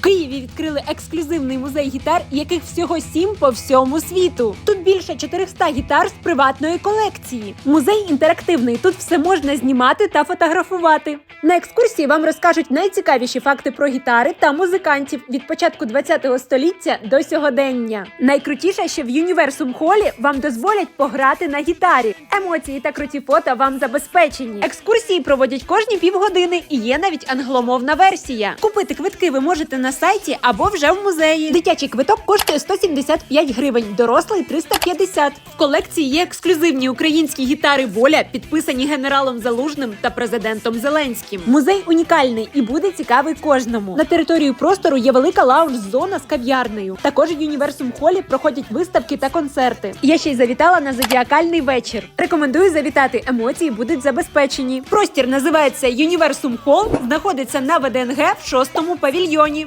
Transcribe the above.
Києві відкрили ексклюзивний музей гітар, яких всього сім по всьому світу. Тут більше 400 гітар з приватної колекції. Музей інтерактивний. Тут все можна знімати та фотографувати. На екскурсії вам розкажуть найцікавіші факти про гітари та музикантів від початку 20-го століття до сьогодення. Найкрутіше, що в Юніверсум Холі вам дозволять пограти на гітарі. Емоції та круті фото вам забезпечені. Екскурсії проводять кожні півгодини і є навіть англомовна версія. Купити квитки ви можете на сайті або вже в музеї. Дитячий квиток коштує 175 гривень, дорослий 350. В колекції є ексклюзивні українські гітари Воля, підписані генералом Залужним та президентом Зеленським. Музей унікальний і буде цікавий кожному. На території простору є велика лаунж-зона з кав'ярнею. Також в Юніверсум Холі проходять виставки та концерти. Я ще й завітала на зодіакальний вечір. Рекомендую завітати. Емоції будуть забезпечені. Простір називається Юніверсум Хол, знаходиться на ВДНГ в шостому павільйоні.